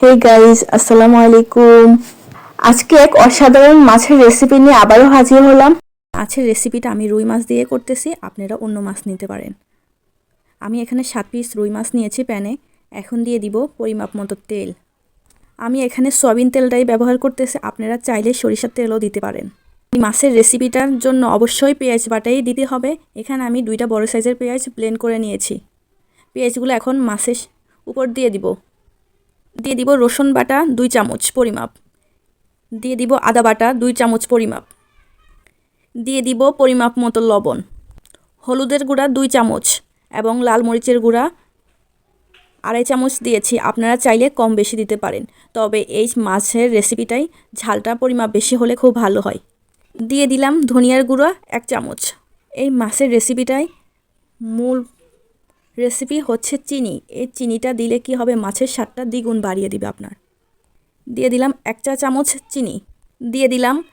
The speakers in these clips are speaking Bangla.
হে গাইজ আসসালামু আলাইকুম। আজকে এক অসাধারণ মাছের রেসিপি নিয়ে আবারও হাজির হলাম। মাছের রেসিপিটা আমি রুই মাছ দিয়ে করতেছি, আপনারা অন্য মাছ নিতে পারেন। আমি এখানে সাত পিস রুই মাছ নিয়েছি প্যানে, এখন দিয়ে দিব পরিমাপ মতো তেল। আমি এখানে সয়াবিন তেলটাই ব্যবহার করতেছি, আপনারা চাইলে সরিষার তেলও দিতে পারেন। এই মাছের রেসিপিটার জন্য অবশ্যই পেঁয়াজ বাটাই দিতে হবে। এখানে আমি দুইটা বড় সাইজের পেঁয়াজ ব্লেন্ড করে নিয়েছি। পেঁয়াজগুলো এখন মাছের উপর দিয়ে দিব। দিয়ে দিব রসুন বাটা দুই চামচ পরিমাপ। দিয়ে দিব আদা বাটা দুই চামচ পরিমাপ। দিয়ে দিব পরিমাপ মতো লবণ, হলুদের গুঁড়া দুই চামচ এবং লাল মরিচের গুঁড়া আড়াই চামচ দিয়েছি। আপনারা চাইলে কম বেশি দিতে পারেন, তবে এই মাছের রেসিপিটাই ঝালটা পরিমাপ বেশি হলে খুব ভালো হয়। দিয়ে দিলাম ধনিয়ার গুঁড়া এক চামচ। এই মাছের রেসিপিটাই মূল রেসিপি হচ্ছে চিনি। এই চিনিটা দিলে কি হবে? মাছের স্বাদটা দ্বিগুণ বাড়িয়ে দিবে আপনার। দিয়ে দিলাম এক চা চামচ চিনি। দিয়ে দিলাম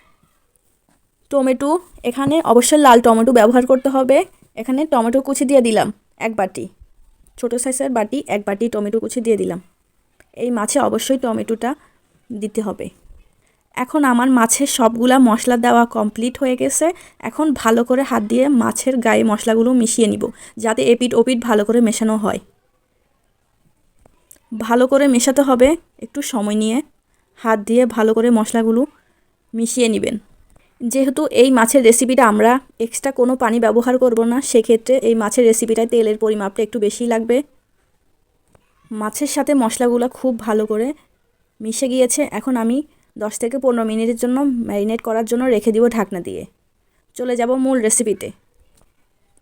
টমেটো। এখানে অবশ্যই লাল টমেটো ব্যবহার করতে হবে। এখানে টমেটো কুচি দিয়ে দিলাম এক বাটি। ছোটো সাইজের বাটি, এক বাটি টমেটো কুচি দিয়ে দিলাম। এই মাছে অবশ্যই টমেটোটা দিতে হবে। এখন আমার মাছের সবগুলা মশলা দেওয়া কমপ্লিট হয়ে গেছে। এখন ভালো করে হাত দিয়ে মাছের গায়ে মশলাগুলো মিশিয়ে নিব, যাতে এপিট ওপিট ভালো করে মেশানো হয়। ভালো করে মেশাতে হবে, একটু সময় নিয়ে হাত দিয়ে ভালো করে মশলাগুলো মিশিয়ে নেবেন। যেহেতু এই মাছের রেসিপিটা আমরা এক্সট্রা কোনো পানি ব্যবহার করব না, সেক্ষেত্রে এই মাছের রেসিপিটায় তেলের পরিমাপটা একটু বেশি লাগবে। মাছের সাথে মশলাগুলো খুব ভালো করে মিশে গিয়েছে, এখন আমি দশ থেকে পনেরো মিনিটের জন্য ম্যারিনেট করার জন্য রেখে দিব ঢাকনা দিয়ে। চলে যাব মূল রেসিপিতে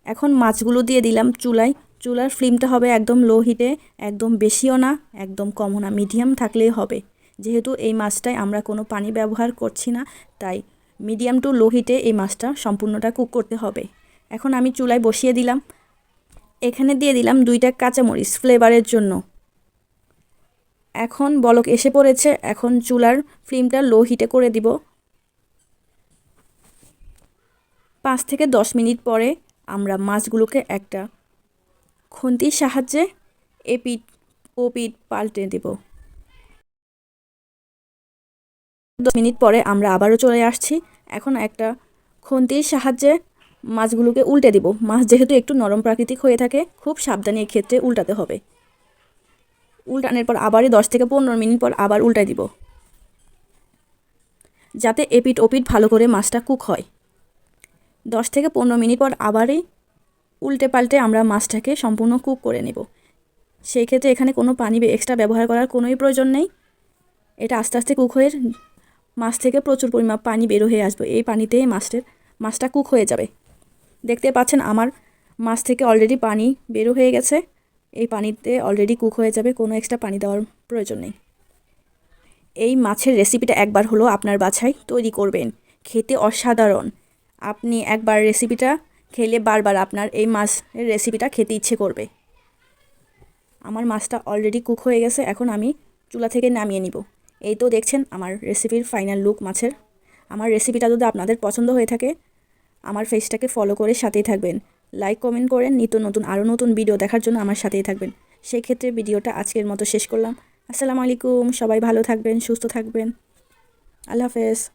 এখন মাছগুলো দিয়ে দিলাম চুলায়। চুলার ফ্লেমটা হবে একদম লো হিটে একদম বেশিও না, একদম কমও না মিডিয়াম থাকলেই হবে। যেহেতু এই মাছটায় আমরা কোনো পানি ব্যবহার করছি না, তাই মিডিয়াম টু লো হিটে এই মাছটা সম্পূর্ণটা কুক করতে হবে। এখন আমি চুলায় বসিয়ে দিলাম। এখানে দিয়ে দিলাম দুইটা কাঁচামরিচ ফ্লেভারের জন্য। এখন বলক এসে পড়েছে, এখন চুলার ফ্লেমটা লো হিটে করে দিব। পাঁচ থেকে দশ মিনিট পরে আমরা মাছগুলোকে একটা খুন্তির সাহায্যে এপিট ওপিট পাল্টে দেব। দশ মিনিট পরে আমরা আবারও চলে আসছি, এখন একটা খুন্তির সাহায্যে মাছগুলোকে উল্টে দিব। মাছ যেহেতু একটু নরম প্রাকৃতিক হয়ে থাকে, খুব সাবধানে ক্ষেত্রে উল্টাতে হবে। উল্টানোর পর আবারই দশ থেকে পনেরো মিনিট পর আবার উল্টাই দিব। যাতে এপিট ওপিট ভালো করে মাছটা কুক হয়। দশ থেকে পনেরো মিনিট পর আবারই উল্টে পাল্টে আমরা মাছটাকে সম্পূর্ণ কুক করে নেব। সেই ক্ষেত্রে এখানে কোনো পানি এক্সট্রা ব্যবহার করার কোনোই প্রয়োজন নেই। এটা আস্তে আস্তে কুক হয়ে মাছ থেকে প্রচুর পরিমাণ পানি বেরো হয়ে আসবে। এই পানিতেই মাছটার মাছটা কুক হয়ে যাবে। দেখতে পাচ্ছেন আমার মাছ থেকে অলরেডি পানি বেরো হয়ে গেছে। এই পানিতে অলরেডি কুক হয়ে যাবে, কোনো এক্সট্রা পানি দেওয়ার প্রয়োজন নেই। এই মাছের রেসিপিটা একবার হলো আপনার বাছাই তৈরি করবেন। খেতে অসাধারণ। আপনি একবার রেসিপিটা খেলে বারবার আপনার এই মাছের রেসিপিটা খেতে ইচ্ছে করবে। আমার মাছটা অলরেডি কুক হয়ে গেছে, এখন আমি চুলা থেকে নামিয়ে নিব। এই তো দেখছেন আমার রেসিপির ফাইনাল লুক মাছের। আমার রেসিপিটা যদি আপনাদের পছন্দ হয়ে থাকে, আমার ফেসটাকে ফলো করে সাথেই থাকবেন। লাইক কমেন্ট করেন। নিত্য নতুন, আরও নতুন ভিডিও দেখার জন্য আমার সাথেই থাকবেন। সেই ক্ষেত্রে ভিডিওটা আজকের মতো শেষ করলাম। আসসালামু আলাইকুম। সবাই ভালো থাকবেন, সুস্থ থাকবেন। আল্লাহ হাফেজ।